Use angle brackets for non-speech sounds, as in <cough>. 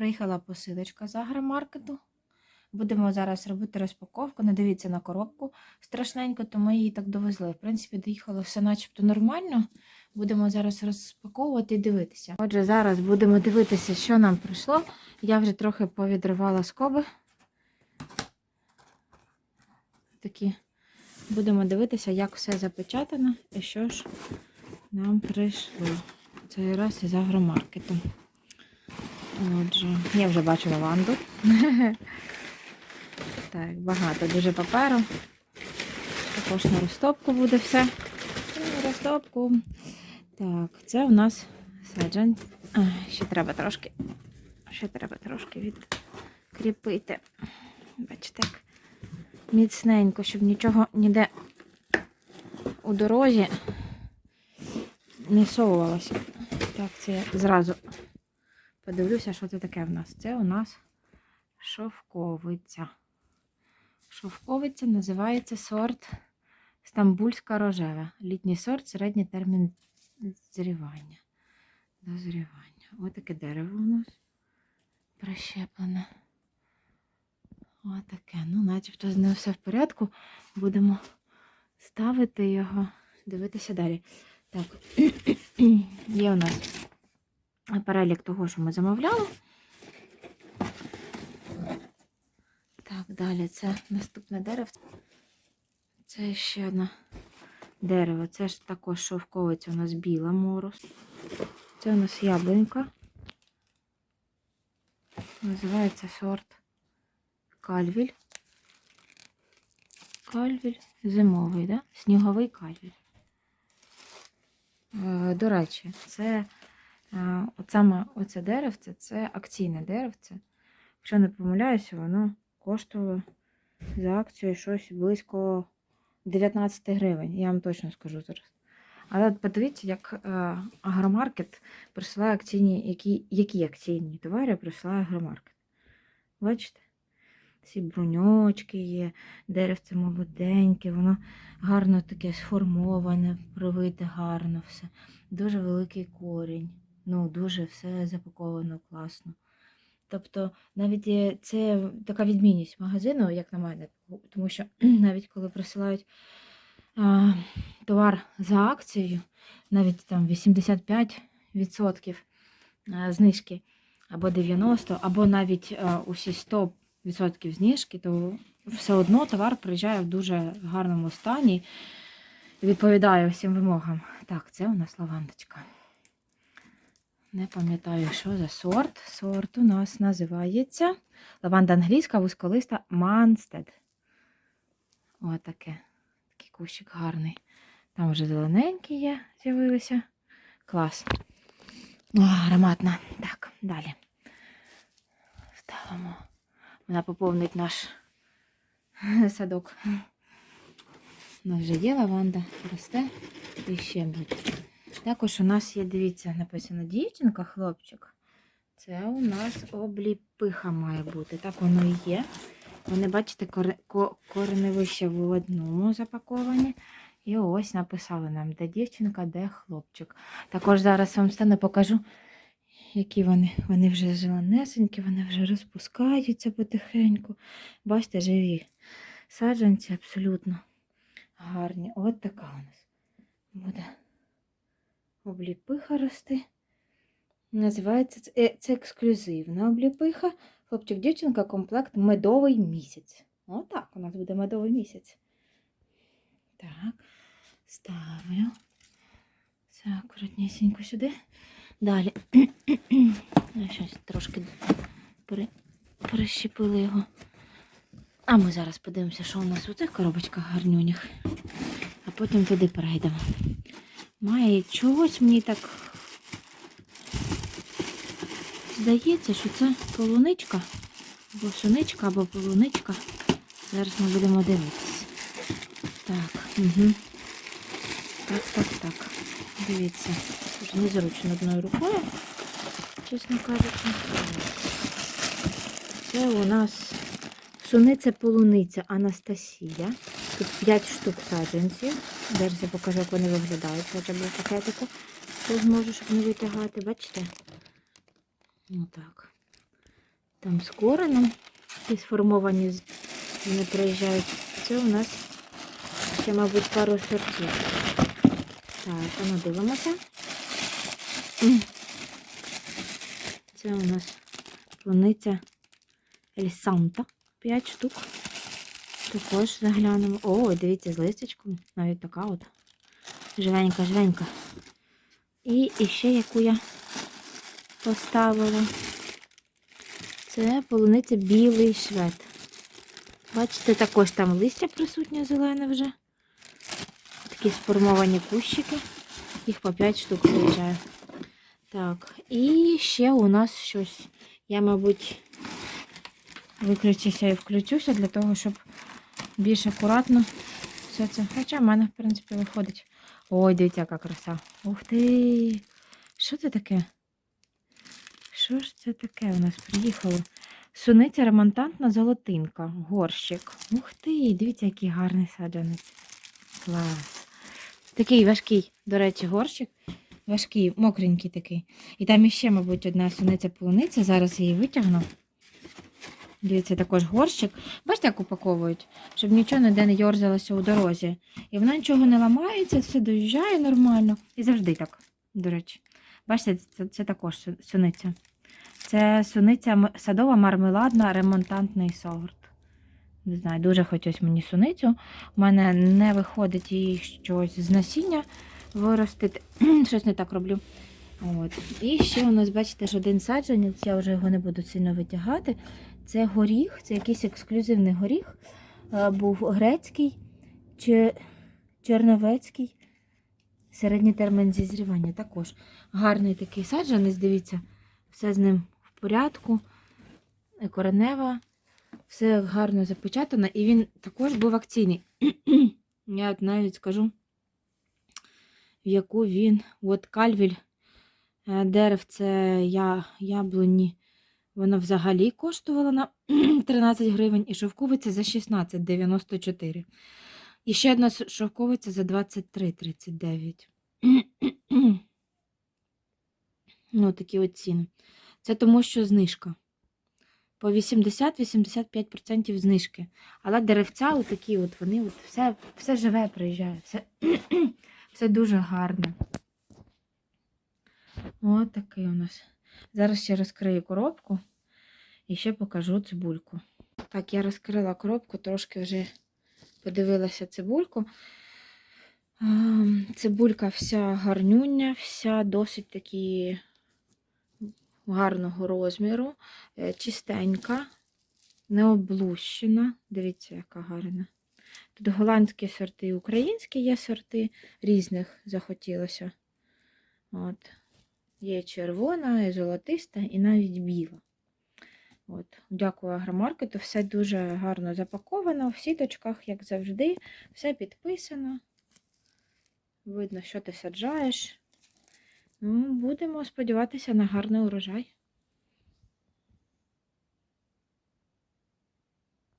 Приїхала посилочка з агромаркету. Будемо зараз робити розпаковку. Не дивіться на коробку страшненько, то ми її так довезли. В принципі, доїхало все начебто нормально. Будемо зараз розпаковувати і дивитися. Отже, зараз будемо дивитися, що нам прийшло. Я вже трохи повідривала скоби. Такі. Будемо дивитися, як все запечатано і що ж нам прийшло. Цей раз із агромаркету. Отже, я вже бачу лаванду. <laughs> Так, багато дуже паперу. Також на розтопку буде все. На розтопку. Так, це у нас саджань. Ще треба трошки. Ще треба трошки відкріпити. Бачите, як міцненько, щоб нічого ніде у дорозі не совувалося. Так, це я зразу подивлюся, що це таке в нас. Це у нас шовковиця. Шовковиця називається сорт Стамбульська рожева. Літній сорт, середній термін зрівання. Дозрівання. Ось таке дерево у нас прищеплене. Ось таке. Ну, начебто з ним все в порядку. Будемо ставити його, дивитися далі. Так, <clears throat> є у нас перелік того, що ми замовляли. Так, далі це наступне дерево. Це ще одне дерево. Це ж також шовковиця у нас біла мороз. Це у нас яблунька. Називається сорт кальвіль. Кальвіль зимовий, да? Сніговий кальвіль. Е, До речі, це от саме оце деревце, це акційне деревце. Якщо не помиляюся, воно коштувало за акцією щось близько 19 гривень. Я вам точно скажу зараз. Але подивіться, як е, агромаркет присилає акційні, які, які акційні товари присилає агромаркет. Бачите? Ці бруньочки є, деревце молоденьке, воно гарно таке сформоване, привите гарно все. Дуже великий корінь. Ну, дуже все запаковано класно. Тобто, навіть це така відмінність магазину, як на мене, тому що <clears throat> навіть коли присилають а, товар за акцією, навіть там 85% знижки, або 90%, або навіть а, усі 100% знижки, то все одно товар приїжджає в дуже гарному стані і відповідає всім вимогам. Так, це у нас лавандочка. Не пам'ятаю, що за сорт. Сорт у нас називається лаванда англійська вузьколиста Манстед. Отаке. Такий кущик гарний. Там вже зелененькі є, з'явилися. Клас. О, ароматна. Так, далі. Ставимо. Вона поповнить наш садок. У нас вже є лаванда, росте і ще буде. Також у нас є, дивіться, написано дівчинка, хлопчик. Це у нас обліпиха має бути. Так воно і є. Вони, бачите, коре- кореневище в одному запаковані. І ось написали нам, де дівчинка, де хлопчик. Також зараз вам стану покажу, які вони. Вони вже зеленесенькі, вони вже розпускаються потихеньку. Бачите, живі саджанці абсолютно гарні. От така у нас буде обліпиха рости. Називається це, е, це ексклюзивна обліпиха. Хлопчик, дівчинка, комплект медовий місяць. Отак у нас буде медовий місяць. Так, ставлю. Це акуратнісінько сюди. Далі. Я щось трошки пере, перещепили його. А ми зараз подивимося, що у нас у цих коробочках гарнюнях. А потім туди перейдемо. Має чогось мені так здається, що це полуничка, або суничка, або полуничка. Зараз ми будемо дивитися. Так, угу. так, так, так. Дивіться. Дуже незручно одною рукою, чесно кажучи. Це у нас суниця полуниця Анастасія. Тут 5 штук саджанців. Зараз я покажу, як вони виглядають. Хоча б пакетику. Що зможу, щоб не витягати, бачите? Отак. там з кореном. І сформовані вони приїжджають. Це у нас ще, мабуть, пару сортів. Так, а ну дивимося. Це у нас полуниця Ель Санта. 5 штук. Також заглянемо. О, дивіться, з листочком. Навіть така от. Живенька, живенька. І, ще яку я поставила. Це полуниця білий швед. Бачите, також там листя присутнє зелене вже. Такі сформовані кущики. Їх по 5 штук приїжджає. Так, і ще у нас щось. Я, мабуть, виключуся і включуся для того, щоб більш акуратно все це. Хоча в мене, в принципі, виходить. Ой, дивіться, яка краса. Ух ти! Що це таке? Що ж це таке у нас приїхало? Суниця ремонтантна золотинка. Горщик. Ух ти! Дивіться, який гарний саджанець. Клас. Такий важкий, до речі, горщик. Важкий, мокренький такий. І там іще, мабуть, одна суниця полуниця. Зараз я її витягну. Дивіться, також горщик. Бачите, як упаковують, щоб нічого ніде не йорзалося у дорозі. І воно нічого не ламається, все доїжджає нормально. І завжди так, до речі. Бачите, це, це також суниця. Це суниця садова мармеладна ремонтантний сорт. Не знаю, дуже хотілося мені суницю. У мене не виходить її щось з насіння виростити. <clears throat> щось не так роблю. От. І ще у нас, бачите, ж один саджанець, я вже його не буду сильно витягати. Це горіх, це якийсь ексклюзивний горіх. Е, Був грецький чи черновецький. Середній термін зізрівання також. Гарний такий саджанець, дивіться, все з ним в порядку. Е, Коренева, все гарно запечатано. І він також був акційний. <clears throat> Я навіть скажу, в яку він. От кальвіль е, деревце я, яблуні. Воно взагалі коштувало на <clears throat> 13 гривень, і шовковиця за 16,94. І ще одна шовковиця за 23,39. <clears throat> ну, такі от ціни. Це тому, що знижка. По 80-85% знижки. Але деревця, отакі от, вони от все, все живе приїжджає. Все, <clears throat> все дуже гарне. Такий у нас. Зараз ще розкрию коробку і ще покажу цибульку. Так, я розкрила коробку, трошки вже подивилася цибульку. Ем, Цибулька вся гарнюня, вся досить такі гарного розміру, е, чистенька, не облущена. Дивіться, яка гарна. Тут голландські сорти українські є сорти, різних захотілося. От. Є червона, і золотиста, і навіть біла. От. Дякую агромаркету. Все дуже гарно запаковано в сіточках, як завжди. Все підписано. Видно, що ти саджаєш. Ну, будемо сподіватися на гарний урожай.